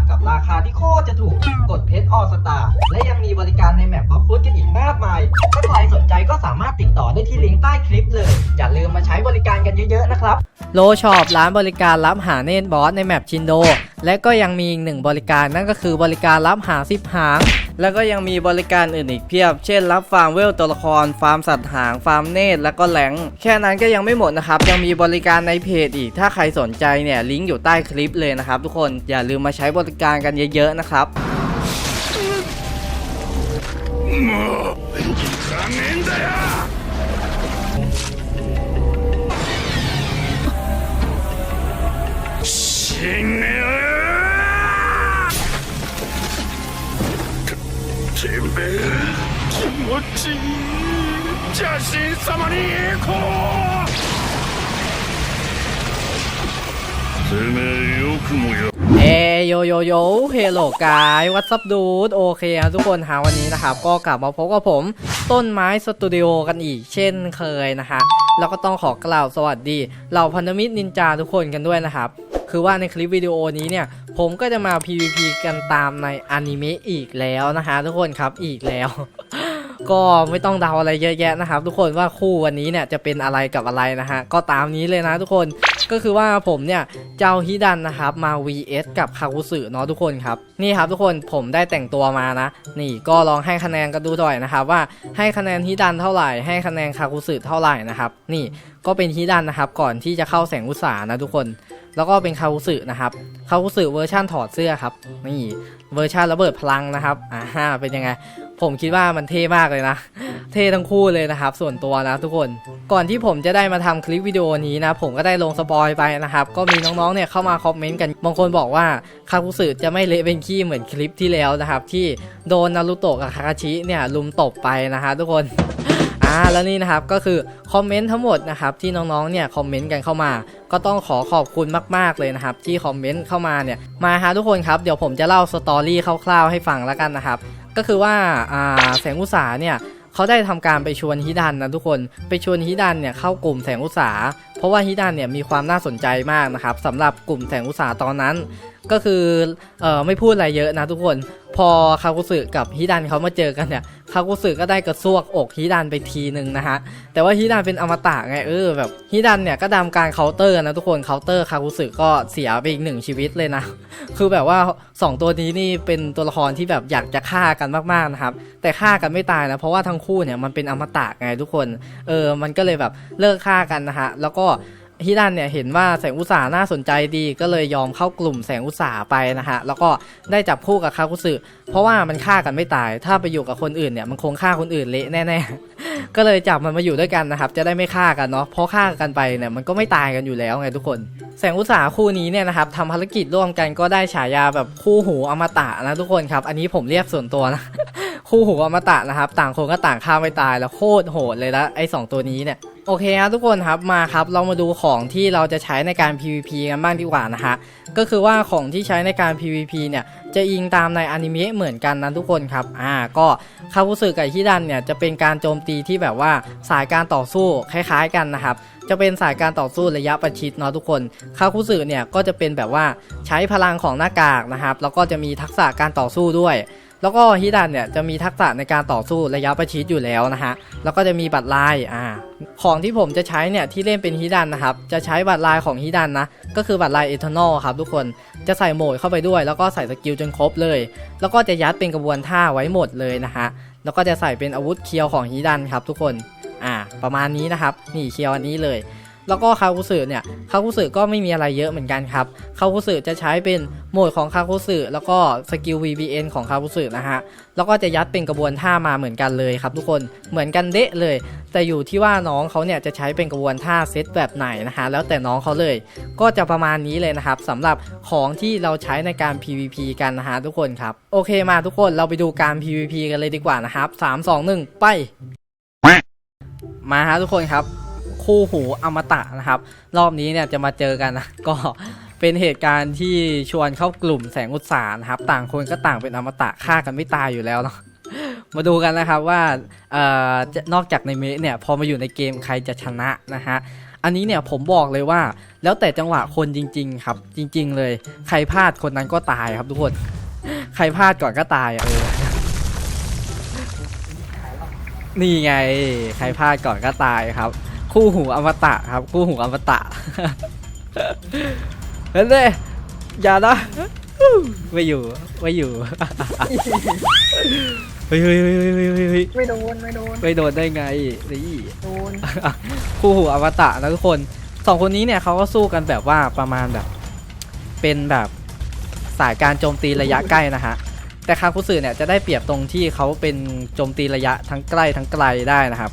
ๆ คาที่โคตรจะถูกกดเพชรออสตาและยังมีบริการในแมปบล็อกฟุตกันอีกมากมาย ถ้าใครสนใจก็สามารถติดต่อได้ที่ลิงก์ใต้คลิปเลย อย่าลืมมาใช้บริการกันเยอะๆนะครับ โลช็อปร้านบริการรับหาเนตบอสในแมปชินโด และก็ยังมีอีกหนึ่งบริการนั่นก็คือบริการรับหาสิบหาง แล้วก็ยังมีบริการอื่นอีกเพียบ เช่น รับฟาร์มเวลตัวละคร ฟาร์มสัตว์หาง ฟาร์มเนตแล้วก็แหลง แค่นั้นก็ยังไม่หมดนะครับ ยังมีบริการในเพจอีก ถ้าใครสนใจเนี่ยลิงก์อยู่ใต้คลิปเลยนะครับทุกคน อย่าลืมมาใช้บริการกันเยอะๆนะครับ加減だよ死ねててめえ気持ちいい邪神様に栄光てめえよくもや เอโยโยโยเฮลโลกายวัตซับดูดโอเคครับทุกคนหาวันนี้นะครับ ก็กลับมาพบกับผมต้นไม้สตูดิโอกันอีกเช่นเคยนะคะ แล้วก็ต้องขอกล่าวสวัสดีเหล่าพันธมิตรนินจาทุกคนกันด้วยนะครับ คือว่าในคลิปวิดีโอนี้เนี่ย ผมก็จะมา PVP กันตามในอนิเมะอีกแล้วนะคะ ทุกคนครับอีกแล้ว ก็ไม่ต้องเดาอะไรเยอะแยะนะครับ ทุกคนว่าคู่วันนี้เนี่ยจะเป็นอะไรกับอะไรนะฮะก็ตามนี้เลยนะทุกคนก็คือว่าผมเนี่ยเจ้าฮิดันนะครับมา vs กับคาคุสึเนาะทุกคนครับนี่ครับทุกคนผมได้แต่งตัวมานะ นี่ก็ลองให้คะแนนกันดูหน่อยนะครับว่าให้คะแนนฮิดันเท่าไหร่ ให้คะแนนคาคุสึเท่าไหร่นะครับนี่ก็เป็นฮิดันนะครับก่อนที่จะเข้าแสงอุตสานะทุกคน แล้วก็เป็นคาคุสึนะครับคาคุสึเวอร์ชั่นถอดเสื้อครับนี่เวอร์ชันระเบิดพลังนะครับอ่าเป็นยังไง ผมคิดว่ามันเท่มากเลยนะ เท่ทั้งคู่เลยนะครับ ส่วนตัวนะทุกคนก่อนที่ผมจะได้มาทำคลิปวิดีโอนี้นะ ผมก็ได้ลงสปอยไปนะครับ ก็มีน้องๆเนี่ยเข้ามาคอมเมนต์กันบางคนบอกว่าคาคุสึจะไม่เละเป็นขี้เหมือนคลิปที่แล้วนะครับ ที่โดนนารุโตะกับคาคาชิเนี่ยลุมตบไปนะฮะทุกคน อ่าแล้วนี่นะครับก็คือคอมเมนต์ทั้งหมดนะครับที่น้องๆเนี่ยคอมเมนต์กันเข้ามา ก็ต้องขอขอบคุณมากๆเลยนะครับที่คอมเมนต์เข้ามาเนี่ยมาฮะทุกคนครับเดี๋ยวผมจะเล่าสตอรี่คร่าวๆให้ฟังแล้วกันนะครับก็คือว่าอ่าแสงอุตสาเนี่ยเขาได้ทำการไปชวนฮิดันนะทุกคนไปชวนฮิดันเนี่ยเข้ากลุ่มแสงอุตสาเพราะว่าฮิดันเนี่ยมีความน่าสนใจมากนะครับสำหรับกลุ่มแสงอุตสาตอนนั้น ก็คือเอ่อไม่พูดอะไรเยอะนะทุกคน พอคาคุสึกับฮิดันเขามาเจอกันเนี่ยคาคุสึก็ได้กระซวกอกฮิดันไปทีหนึ่งนะฮะแต่ว่าฮิดันเป็นอมตะไงเออแบบฮิดันเนี่ยก็ดำการเคาน์เตอร์นะทุกคนเคาน์เตอร์คาคุสึก็เสียไปอีกหนึ่งชีวิตเลยนะ คือแบบว่า 2 ตัวนี้นี่เป็นตัวละครที่แบบอยากจะฆ่ากันมากๆนะครับแต่ฆ่ากันไม่ตายนะเพราะว่าทั้งคู่เนี่ยมันเป็นอมตะไงทุกคนเออมันก็เลยแบบเลิกฆ่ากันนะฮะแล้วก็ ฮิดันเนี่ยเห็นว่าแสงอุตสาหน่าสนใจดีก็เลยยอมเข้ากลุ่มแสงอุตสาหไปนะฮะแล้วก็ได้จับคู่กับคาคุสึเพราะว่ามันฆ่ากันไม่ตาย ถ้าไปอยู่กับคนอื่นเนี่ยมันคงฆ่าคนอื่นเละแน่ๆ ก็เลยจับมันมาอยู่ด้วยกันนะครับจะได้ไม่ฆ่ากันเนาะเพราะฆ่ากันไปเนี่ยมันก็ไม่ตายกันอยู่แล้วไงทุกคน แสงอุตสาหคู่นี้เนี่ยนะครับทำภารกิจร่วมกันก็ได้ฉายาแบบคู่หูอมตะนะทุกคนครับอันนี้ผมเรียกส่วนตัวนะคู่หูอมตะนะครับต่างคนก็ต่างฆ่าไม่ตายแล้วโคตรโหดเลยละไอ้สองตัวนี้เนี่ย โอเคครับทุกคนครับมาครับเรามาดูของที่เราจะใช้ในการ PVP กันบ้างดีกว่านะฮะก็คือว่าของที่ใช้ในการ PVP เนี่ยจะอิงตามในอนิเมะเหมือนกันนะทุกคนครับอ่าก็คาบุสึกับฮิดันเนี่ยจะเป็นการโจมตีที่แบบว่าสายการต่อสู้คล้ายๆกันนะครับจะเป็นสายการต่อสู้ระยะประชิดเนาะทุกคนคาคุสึเนี่ยก็จะเป็นแบบว่าใช้พลังของหน้ากากนะครับแล้วก็จะมีทักษะการต่อสู้ด้วย แล้วก็ฮิดันเนี่ยจะมีทักษะในการต่อสู้ระยะประชิดอยู่แล้วนะฮะ แล้วก็จะมีบัตรลายอ่าของที่ผมจะใช้เนี่ยที่เล่นเป็นฮิดันนะครับ จะใช้บัตรลายของฮิดันนะ ก็คือบัตรลายเอทานอลครับทุกคน จะใส่โหมดเข้าไปด้วย แล้วก็ใส่สกิลจนครบเลย แล้วก็จะยัดเป็นกระบวนท่าไว้หมดเลยนะฮะ แล้วก็จะใส่เป็นอาวุธเคียวของฮิดันครับทุกคน อ่า ประมาณนี้นะครับ นี่เคียวอันนี้เลย แล้วก็คาคุสึเนี่ยคาคุสึก็ไม่มีอะไรเยอะเหมือนกันครับคาคุสึจะใช้เป็นโหมดของคาคุสึแล้วก็สกิล VBN ของคาคุสึนะฮะแล้วก็จะยัดเป็นกระบวนท่ามาเหมือนกันเลยครับทุกคนเหมือนกันเดะเลย แต่อยู่ที่ว่าน้องเขาเนี่ยจะใช้เป็นกระบวนท่าเซตแบบไหนนะฮะแล้วแต่น้องเขาเลย ก็จะประมาณนี้เลยนะครับสำหรับของที่เราใช้ในการ PVP กันนะฮะทุกคนครับโอเคมาทุกคนเราไปดูการ PVP กันเลยดีกว่านะครับ3 2 1 ไปมาฮะทุกคนครับ คู่หูอมตะนะครับ รอบนี้เนี่ยจะมาเจอกันนะก็เป็นเหตุการณ์ที่ชวนเข้ากลุ่มแสงอุตสาหนะครับ ต่างคนก็ต่างเป็นอมตะฆ่ากันไม่ตายอยู่แล้วเนาะมาดูกันนะครับว่าเอ่อนอกจากในเมเนี่ยพอมาอยู่ในเกมใครจะชนะนะฮะอันนี้เนี่ยผมบอกเลยว่าแล้วแต่จังหวะคนจริง ๆ ครับ จริง ๆ เลย ใครพลาดคนนั้นก็ตายครับทุกคนใครพลาดก่อนก็ตายอะเออนี่ไง ใครพลาดก่อนก็ตายครับ คู่หูอมตะครับ คู่หูอมตะเฮ้ยเลยอย่านะไม่อยู่ไม่อยู่เฮ้ยเฮ้ยเฮ้ยเฮ้ยเฮ้ยเฮ้ยเฮ้ยไม่โดนไม่โดนไม่โดนได้ไงนี่โดนคู่หูอมตะนะทุกคนสองคนนี้เนี่ยเขาก็สู้กันแบบว่าประมาณแบบ เป็นแบบสายการโจมตีระยะใกล้นะฮะแต่คาคุสึเนี่ยจะได้เปรียบตรงที่เขาเป็นโจมตีระยะทั้งใกล้ทั้งไกลได้นะครับ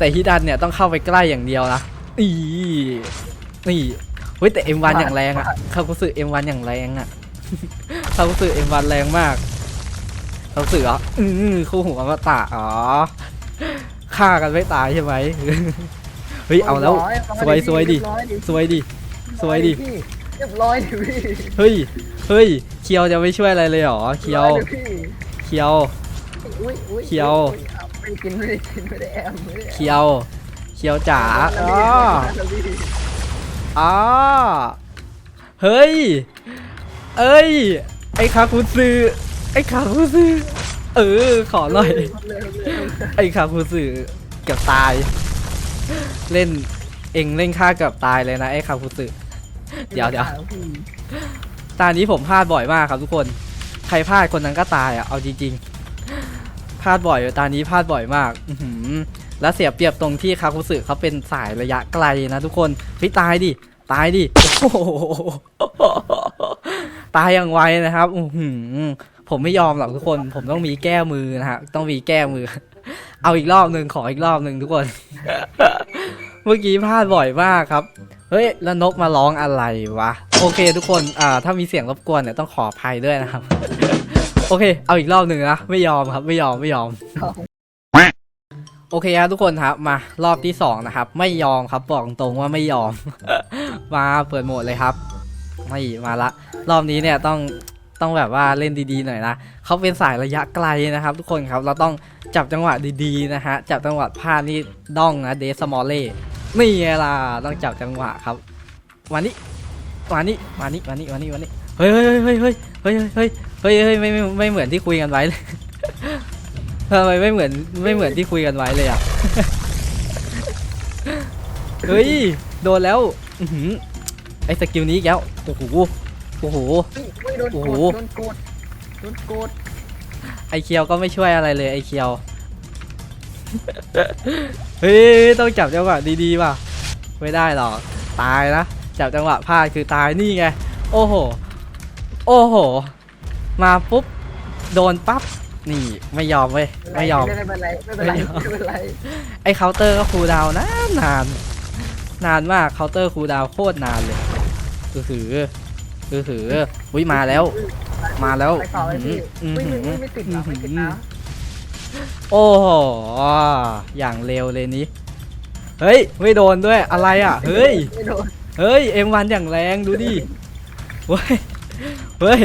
แต่ฮิดันเนี่ยต้องเข้าไปใกล้อย่างเดียวนะอีนี่เฮ้ยแต่ M1 อย่างแรงอะคาคุสึ M1 อย่างแรงอะคาคุสึ M1 แรงมากคาคุสึเหรออือคู่หูอมตะอ๋อฆ่ากันไม่ตายใช่ไหมเฮ้ยเอาแล้วสวยสวยดิสวยดิสวยดิเรียบร้อยดิพี่เฮ้ยเฮ้ยเคียวจะไม่ช่วยอะไรเลยเหรอเคียวรีบร้อดิพี่เคียวอุ้ยอุ้ยเคียวอุ๊ยเอา ไม่ได้กินไม่ได้กินไม่ได้แอมไม่ได้แอมเคียวเคียวจ๋าแล้วอ๋พี่อแล้วพี่อ๋อเฮ้ย เอ้ย ไอ้คาคุซึไอ้คาคุซึเออ ขอหน่อยเร็วเร็วเร็วไอ้คาคุซึเกือบตาย เล่นเองเล่นฆ่าเกือบตายเลยนะไอ้คาคุซึเดี๋ยวเดี๋ยวพี่ตานี้ผมพลาดบ่อยมากครับทุกคน ใครพลาดคนนั้นก็ตายอะ เอาจริงๆ พลาดบ่อยตานี้พลาดบ่อยมากอืแล้วเสียเปรียบตรงที่คาคุสึเขาเป็นสายระยะไกลนะทุกคนเฮ้ยตายดิตายดิโอ้โหตายอย่างไวนะครับอือหือผมไม่ยอมหรอกทุกคน ผมต้องมีแก้มือนะฮะต้องมีแก้มือ เอาอีกรอบหนึ่งขออีกรอบหนึ่งทุกคน เมื่อกี้พลาดบ่อยมากครับเฮ้ยแล้วนกมาร้องอะไรวะ โอเคทุกคนอ่าถ้ามีเสียงรบกวนเนี่ยต้องขออภัยด้วยนะครับ โอเค เอาอีกรอบหนึ่งนะ ไม่ยอมครับ ไม่ยอม ไม่ยอม โอเคครับทุกคนครับ มารอบที่สองนะครับ ไม่ยอมครับ บอกตรงว่าไม่ยอม มาเปิดโหมดเลยครับ ไม่มาละ รอบนี้เนี่ยต้องต้องแบบว่าเล่นดีๆหน่อยนะเขาเป็นสายระยะไกลนะครับ ทุกคนครับ เราต้องจับจังหวะดีๆนะฮะ จับจังหวะพลาดนี่ด้องนะเดสมอลเล่ นี่ไงล่ะ ต้องจับจังหวะครับมานี่มานี่มานี่มานี่มานี่มานี่เฮ้ยเฮ้ยเฮ้ยเฮ้ยเฮ้ยเฮ้ย เฮ้ยเฮ้ยไม่ไม่ไม่เหมือนที่คุยกันไว้เลยทำไมไม่เหมือนไม่เหมือนที่คุยกันไว้เลยอะเฮ้ยโดนแล้วอื้อหือไอ้สกิลนี้อีกแล้วโอ้โหโอ้โหเฮ้ยไม่โดนโอ้โกโหดโดนโกดโดนโกดไอเคียวก็ไม่ช่วยอะไรเลยไอเคียวเฮ้ยต้องจับจังหวะดีๆว่ะไม่ได้หรอกตายนะจับจังหวะพลาดคือตายนี่ไงโอ้โหโอ้โห มาปุ๊บโดนปั๊บนี่ไม่ยอมเว้ยไม่ยอม ไม่เป็นไรไม่เป็นไรไม่ยอมไม่เป็นไรไอเคาน์เตอร์ก็คูลดาวน์นานนานนานมากเคาน์เตอร์คูลดาวน์โคตรนานเลยคือหือคือหืออุ้ยมาแล้ว มาแล้วไปต่อเลยพี่อื้อไม่หือไม่ไม่ติดนะไม่ติดนะโอ้โหอย่างเร็วเลยนี้เฮ้ยไม่โดนด้วยอะไรอะ เฮ้ยไม่โดนเฮ้ยเอ็มวันอย่างแรงดูดิเฮ้ยเฮ้ย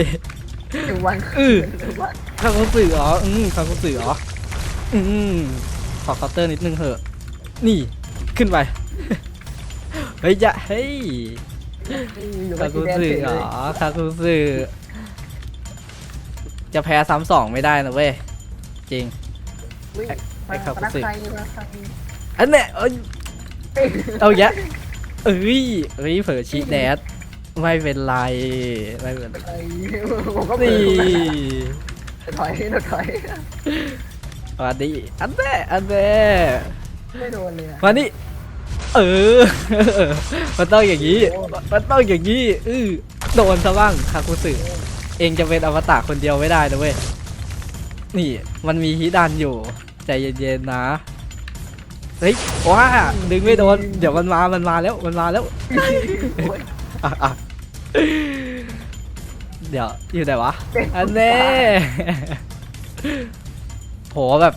ถึงวันอื้อถึงวันข้าเขาสื่อเหรอ อืมข้าเขาสื่อเหรอ อืมขอเคาน์เตอร์นิดนึงเถอะ นี่ ขึ้นไป เฮ้ยจะเฮ้ย อยู่คากับคุสีแดงสึเฉยเหรเลยอคาคุสึจะแพ้ซ้ำสองไม่ได้นะเว้ย จริง อุ๊ยไอ้คาคุพนักสึใครพนักใครอันเนี้ยเอ้ย เอ้ยเอาแยะเอ้ยเอ้ย เผลอชีแดด ไม่เป็นไร ไม่เป็นไรไอ้ผมก็เปินี่ดถอยถอยมาดิอันเน่อันเน่ไม่โดนเลยอะมานี่เออ มันต้องอย่างนี้ มันต้องอย่างนี้อือโดนซะบ้างคาคุสึเองจะเป็นอมตะคนเดียวไม่ได้นะเว้ย นี่มันมีฮิดันอยู่ ใจเย็นๆนะ เฮ้ยว้าดึงไม่โดน เดี๋ยวมันมา มันมาแล้ว มันมาแล้วอะอะ เดี๋ยวอยู่ไหนวะ อันเน่โหแบบ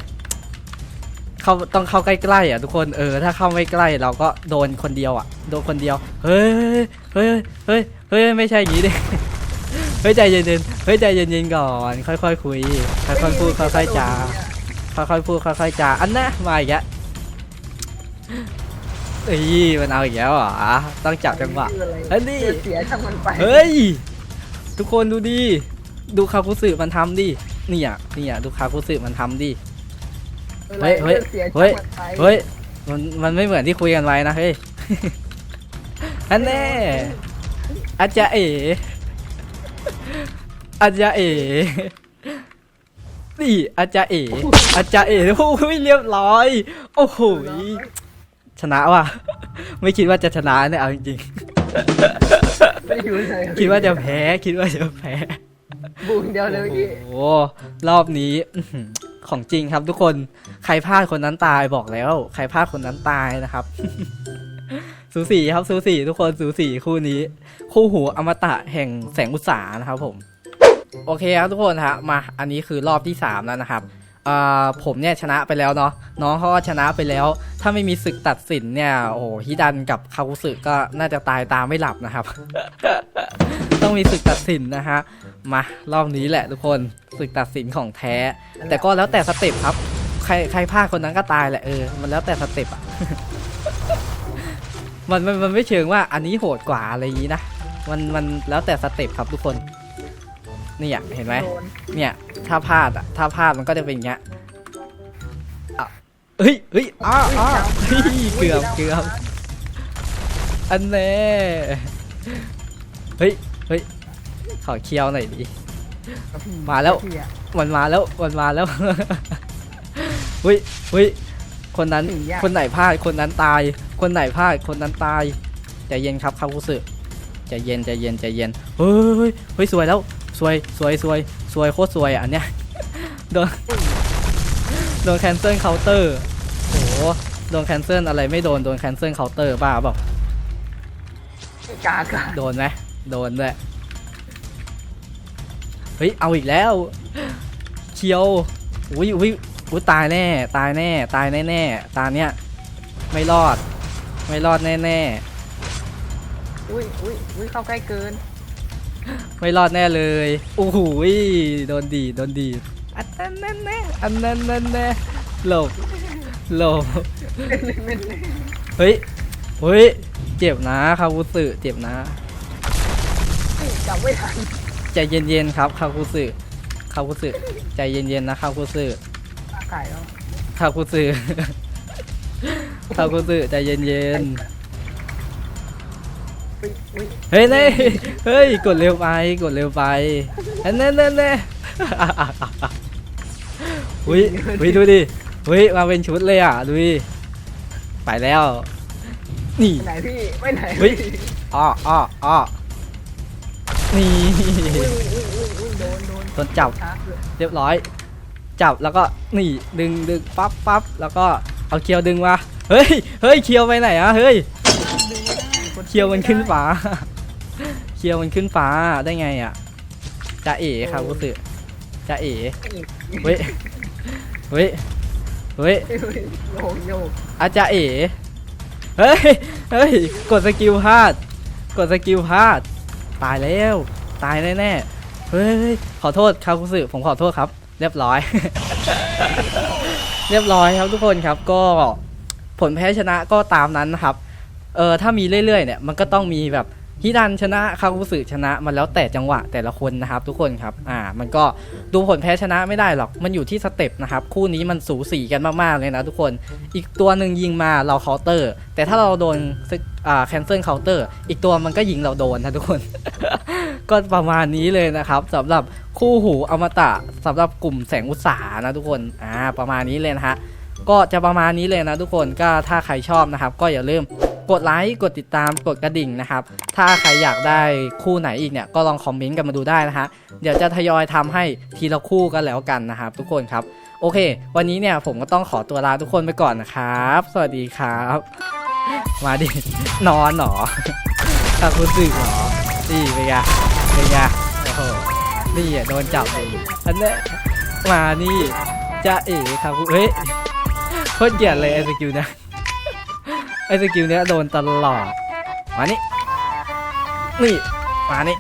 เข้าต้องเข้าใกล้ๆอะทุกคนเออ ถ้าเข้าไม่ใกล้เราก็โดนคนเดียวอะ โดนคนเดียว เฮ้ยเฮ้ยเฮ้ยเฮ้ยไม่ใช่อย่างนี้ดิเฮ้ยใจเย็นๆเฮ้ยใจเย็นๆก่อน ค่อยๆคุยค่อยๆพูดค่อยๆจาค่อยๆพูดค่อยๆจาอันนะมาอีกแล้ว เอ้ยมันเอาอีกแล้วเหรอต้องจับจังหวะเฮ้ยนี่เสียช่างมันไปเฮ้ยทุกคนดูดิดูคาคุสึมันทำดินี่อะนี่อะดูคาคุสึมันทำดิเฮ้ยเฮ้ยสีเฮ้ยช่างมันไปเฮ้ยมันมันไม่เหมือนที่คุยกันไว้นะเฮ้ยอันแน่อาจารย์เอ๋อาจารย์เอ๋นี่อาจารย์เอ๋อาจารย์เอ๋โอ้ยเรียบร้อย โอ้โห ชนะว่ะ ไม่คิดว่าจะชนะเนี่ยเอาจริงๆไม่อยู่เลยคิดว่าจะแพ้คิดว่าจะแพ้ บูมเดียวเลยเมื่อกี้โอ้โหรอบนี้ อื้อหือของจริงครับทุกคน ใครพลาดคนนั้นตายบอกแล้ว ใครพลาดคนนั้นตายนะครับ สูสีครับสูสีทุกคนสูสีคู่นี้ คู่หูอมตะแห่งแสงอุตสานะครับผม โอเคครับทุกคนฮะมาอันนี้คือรอบที่ 3 แล้วนะครับอ่า ผมเนี่ยชนะไปแล้วเนาะน้องเขาก็ชนะไปแล้ว ถ้าไม่มีศึกตัดสินเนี่ยโอ้โหฮิดันกับคาคุสึก็น่าจะตายตามไม่หลับนะครับ ต้องมีศึกตัดสินนะฮะมารอบนี้แหละทุกคนศึกตัดสินของแท้ แต่ก็แล้วแต่สเต็ปครับ ใครใครพลาดคนนั้นก็ตายแหละเออมันแล้วแต่สเต็ปอะมันมันมันไม่เชิงว่าอันนี้โหดกว่าอะไรอย่างนี้นะมันมันแล้วแต่สเต็ปครับทุกคน นี่อะเห็นไหมโดนเนี่ยถ้าพลาดอะถ้าพลาดมันก็จะเป็นอย่างเงี้ยอะเฮ้ยเฮ้ยอ้าอ้าเฮ้ยเกือบเกือบอันแน่เฮ้ยเฮ้ยขอเคี้ยวหน่อยดิ มาแล้วเสียมันมาแล้วมันมาแล้ว เฮ้ยเฮ้ยคนนั้น หนีอะคนไหนพลาดคนนั้นตาย คนไหนพลาดคนนั้นตายใจเย็นครับคาคุสึใจเย็นใจเย็นใจเย็นเฮ้ยเฮ้ยเฮ้ยสวยแล้ว สวยสวยสวยสวยโคตรสวยอะอันเนี้ยโดนโดนแคนเซิลเคาน์เตอร์โอ้โหโดนแคนเซิลอะไรไม่โดนโดนแคนเซิลเคาน์เตอร์บ้าเปล่ากากาโดนไหมโดนด้วยเฮ้ยเอาอีกแล้วเคียวอุ้ยอุ้ยอุ้ยตายแน่ ตายแน่ ตายแน่แน่ๆตาเนี้ยไม่รอด ไม่รอดแน่แน่อุ้ยอุ้ยอุ้ยเข้าใกล้เกินๆ ไม่รอดแน่เลยโอ้โหยโดนดีดโดนดีดอันนั้นแน่แน่อันนั้นแน่แน่หลบหลบเฮ้ยเฮ้ยเจ็บนะคาวุสึเจ็บนะจับไม่ทันใจเย็นๆครับคาคุสึคาคุสึใจเย็นๆนะคาคุสึขายแล้วคาคุสึคาคุสึใจเย็นอุ้ยอุ้ยๆ เฮ้ยเน่เฮ้ยกดเร็วไปกดเร็วไปเน่เน่เน่อุ้ยอุ้ยดูดิอุ้ยมาเป็นชุดเลยอะดูดิไปแล้ว นี่ไหนพี่ไปไหนเฮ้ยอ้ออ้ออ้อนี่โดนโดนโดนจับชาเรียบร้อย จับแล้วก็นี่ดึงดึงปั๊บปั๊บแล้วก็เอาเคียวดึงมาเฮ้ยเฮ้ยเคียวไปไหนอะเฮ้ย เคียวมันขึ้นฟ้า เคียวมันขึ้นฟ้าได้ไงอะจะเอ๋ครับรู้สึกจะเอ๋เฮ้ยเฮ้ยเฮ้ยอุ้ยโยกโยกอาจารย์เอ๋เฮ้ยเฮ้ยกดสกิลพลาด กดสกิลพลาด ตายแล้ว ตายแน่ๆเฮ้ยขอโทษครับคุณสึผมขอโทษครับ เรียบร้อย เรียบร้อยครับทุกคนครับก็ผลแพ้ชนะก็ตามนั้นนะครับ เออถ้ามีเรื่อยๆเนี่ยมันก็ต้องมีแบบฮิดันชนะคาคุสึชนะมันแล้วแต่จังหวะแต่ละคนนะครับ ทุกคนครับอ่ามันก็ดูผลแพ้ชนะไม่ได้หรอกมันอยู่ที่สเต็ปนะครับคู่นี้มันสูสีกันมากๆเลยนะทุกคนอีกตัวหนึ่งยิงมาเราเคาน์เตอร์ แต่ถ้าเราโดนอ่าแคนเซิลเคาน์เตอร์อีกตัวมันก็ยิงเราโดนนะทุกคน ก็ประมาณนี้เลยนะครับสำหรับคู่หูอมตะสำหรับกลุ่มแสงอุตสาหนะทุกคนอ่าประมาณนี้เลยนะฮะก็จะประมาณนี้เลยนะทุกคนก็ถ้าใครชอบนะครับ ก็อย่าลืม กดไลค์กดติดตามกดกระดิ่งนะครับ ถ้าใครอยากได้คู่ไหนอีกเนี่ยก็ลองคอมเมนต์กันมาดูได้นะฮะเดี๋ยวจะทยอยทำให้ทีละคู่กันแล้วกันนะครับ ทุกคนครับ โอเค วันนี้เนี่ยผมก็ต้องขอตัวลาทุกคนไปก่อนนะครับ สวัสดีครับ มาดินอนเหรอถ้ารู้สึกเหรอนี่เป็นไงเป็นไงโอ้โหนี่อะโดนจับเลยอันเนี้ยมานี่จะเอ๋ครับเฮ้ยโคตรเกลียดเลยไอ้สกิลเนี้ย ไอ้สกิลเนี้ยโดนตลอด มานี่ นี่ มานี่